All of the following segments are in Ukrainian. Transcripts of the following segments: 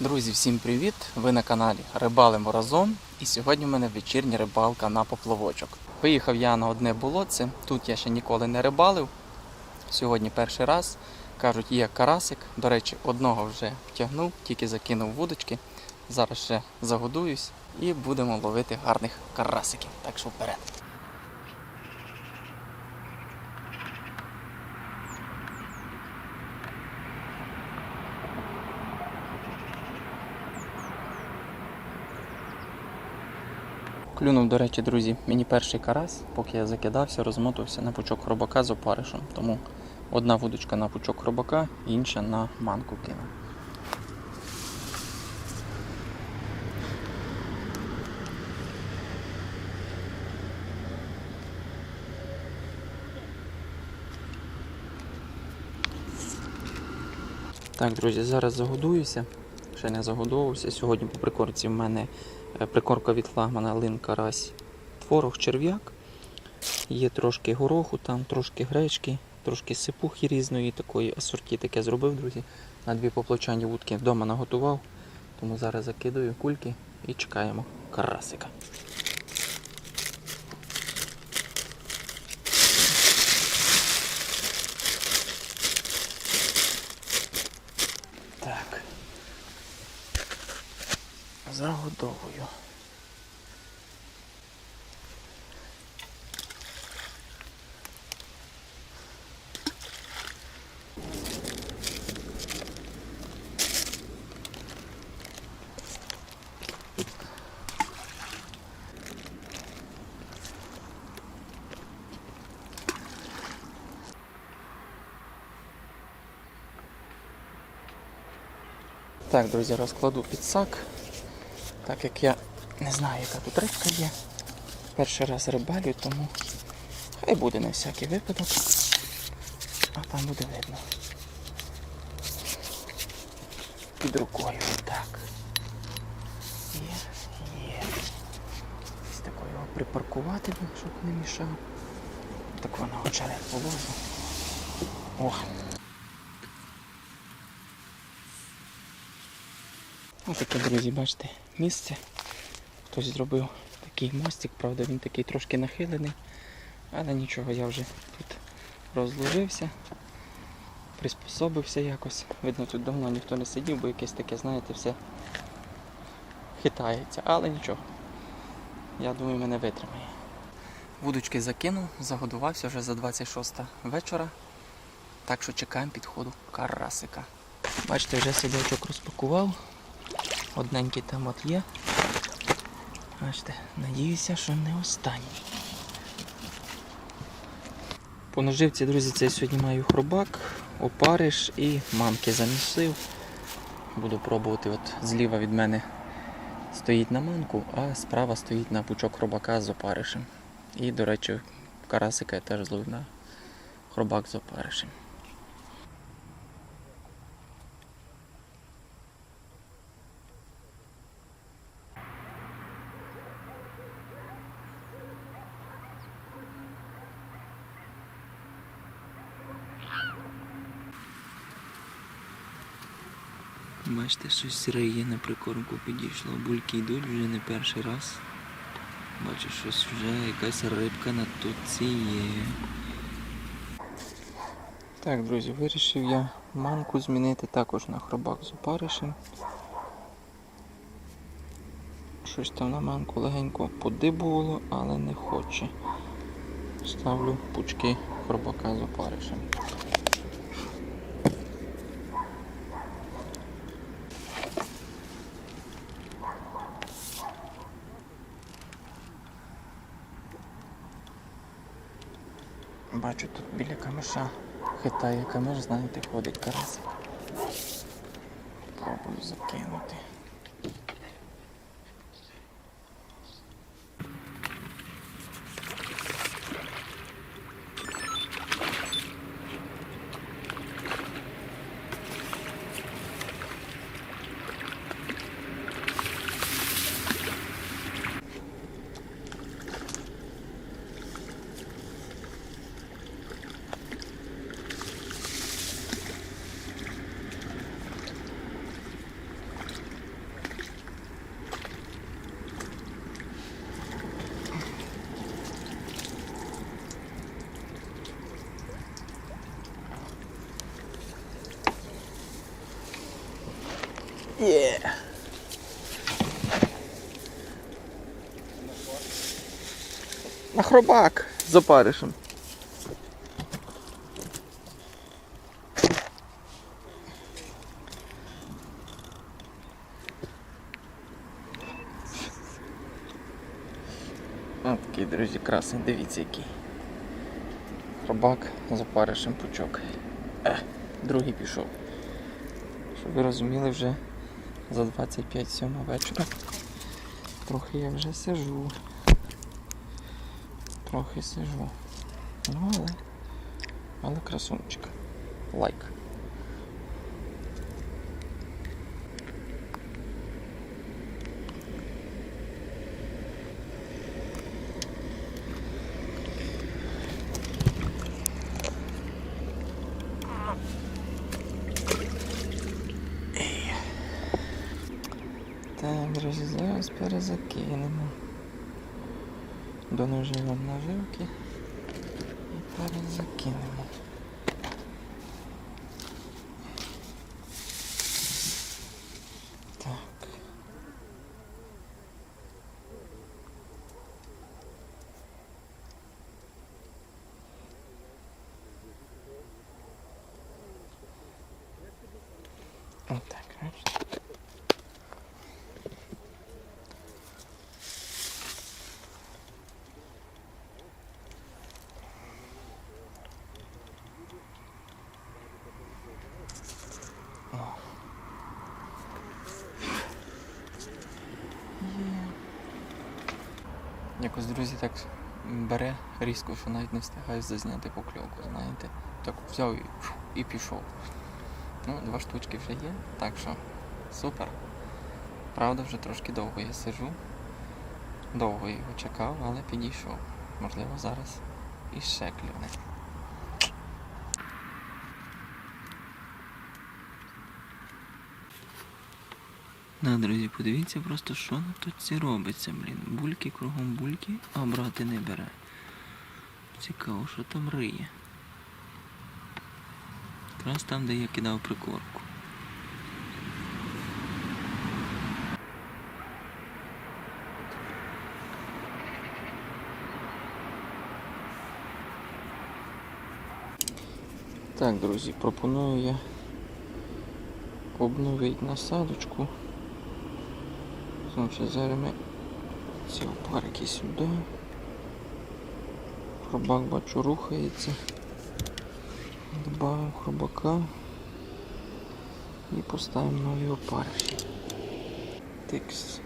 Друзі, всім привіт! Ви на каналі Рибалимо разом. І сьогодні в мене вечірня рибалка на поплавочок. Виїхав я на одне болотце. Тут я ще ніколи не рибалив. Сьогодні перший раз. Кажуть, є карасик. До речі, одного вже втягнув, тільки закинув вудочки. Зараз ще загодуюсь і будемо ловити гарних карасиків. Так що вперед. Клюнув, до речі, друзі, мені перший карась, поки я закидався, розмотувався на пучок хробака з опаришем. Тому одна вудочка на пучок хробака, інша на манку кинув. Так, друзі, зараз загодуюся. Ще не загодовувався. Сьогодні по прикорці в мене е, прикорка від флагмана линка, карась, творог, черв'як. Є трошки гороху, там трошки гречки, трошки сипухи різної такої асорті таке зробив, друзі. На дві поплочані вудки вдома наготував. Тому зараз закидаю кульки і чекаємо карасика. Так. Загодовую. Так, друзі, розкладу підсак. Так як я не знаю, яка тут рибка є. Перший раз рибалю, тому хай буде на всякий випадок. А там буде видно. Під рукою так. Є, є. Ось тако його припаркувати, щоб не мішав. Так воно очерет положу. О! Ось таке, друзі, бачите, місце. Хтось зробив такий мостик, правда він такий трошки нахилений, але нічого, я вже тут розложився, приспособився якось. Видно, тут давно ніхто не сидів, бо якесь таке, знаєте, все хитається, але нічого. Я думаю, мене витримає. Вудочки закинув, загодувався вже за 26 вечора. Так що чекаємо підходу карасика. Бачите, вже садочок розпакував. Одненький там от є. Бачите, надіюся, що не останній. По наживці, друзі, це я сьогодні маю хробак, опариш і мамки замісив. Буду пробувати, от зліва від мене стоїть на манку, а справа стоїть на пучок хробака з опаришем. І, до речі, карасика я теж зловив на хробак з опаришем. Бачите, щось риє на прикормку підійшло. Бульки йдуть вже не перший раз. Бачу, щось вже якась рибка на тутці є. Так, друзі, вирішив я манку змінити також на хробак з опаришем. Щось там на манку легенько подибувало, але не хоче. Ставлю пучки хробака з опаришем. Бачу тут біля камеша хитає камеш, знаєте, ходить карасик. Пробую закинути. Є. На хробак з опаришем. Ось такий, друзі, красний, дивіться який. Хробак з опаришем пучок. Е, другий пішов. Щоб ви розуміли, вже за 25 7 вечора. Трохи я вже сижу. Трохи сижу. Ну але. Але красунчик. Лайк. Зараз перезакинемо. До наживок наживки і перезакинемо. Так. Отак, бачите? Якось, друзі, так бере різко, що навіть не встигаю зазняти покльовку, знаєте. Так взяв і, і пішов. Ну, два штучки вже є, так що супер. Правда, вже трошки довго я сижу. Довго його чекав, але підійшов. Можливо, зараз і ще клюне. Да, друзі, подивіться просто, що на точці робиться, блін. Бульки кругом бульки, а брати не бере. Цікаво, що там риє. Якраз там, де я кидав прикормку. Так, друзі, пропоную я обновити насадочку. Значить, зараз ми ці опарики сюди. Хробак бачу рухається. Добавимо хробака і поставимо нові опарики. Тикс.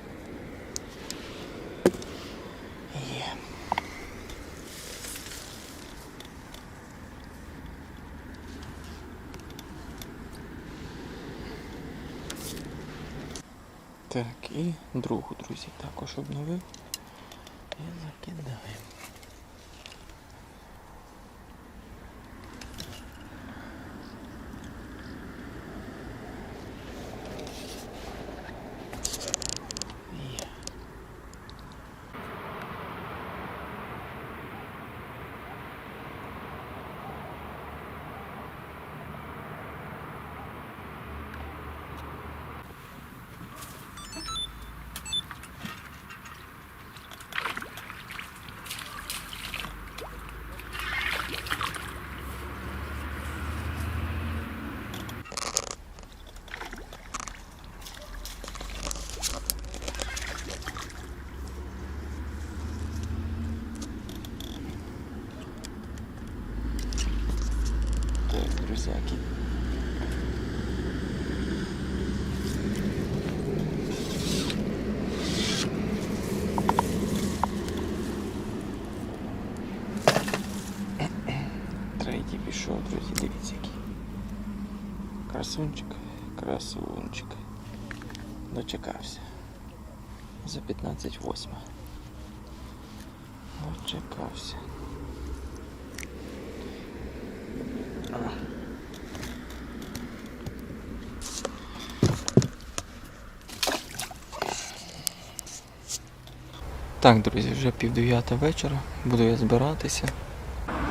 Так, і другу, друзі, також обновив. І закидаємо. Є. Так, друзяки. Третій пішов, друзі, дивіться. Красунчик, красунчик. Дочекався. За 15.8. Дочекався. Так, друзі, вже пів дев'ята вечора. Буду я збиратися.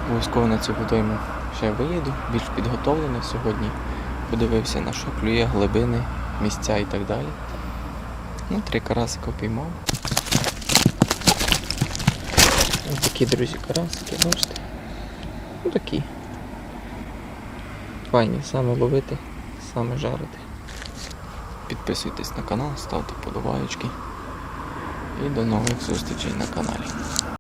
Обов'язково на цю водойму ще виїду, більш підготовлений сьогодні. Подивився на що клює глибини місця і так далі. Ну, три карасика піймав. Ось такі, друзі, карасики, бачите? Ну такі. Файні, саме ловити, саме жарити. Підписуйтесь на канал, ставте подобаєчки. І до нових зустрічей на каналі.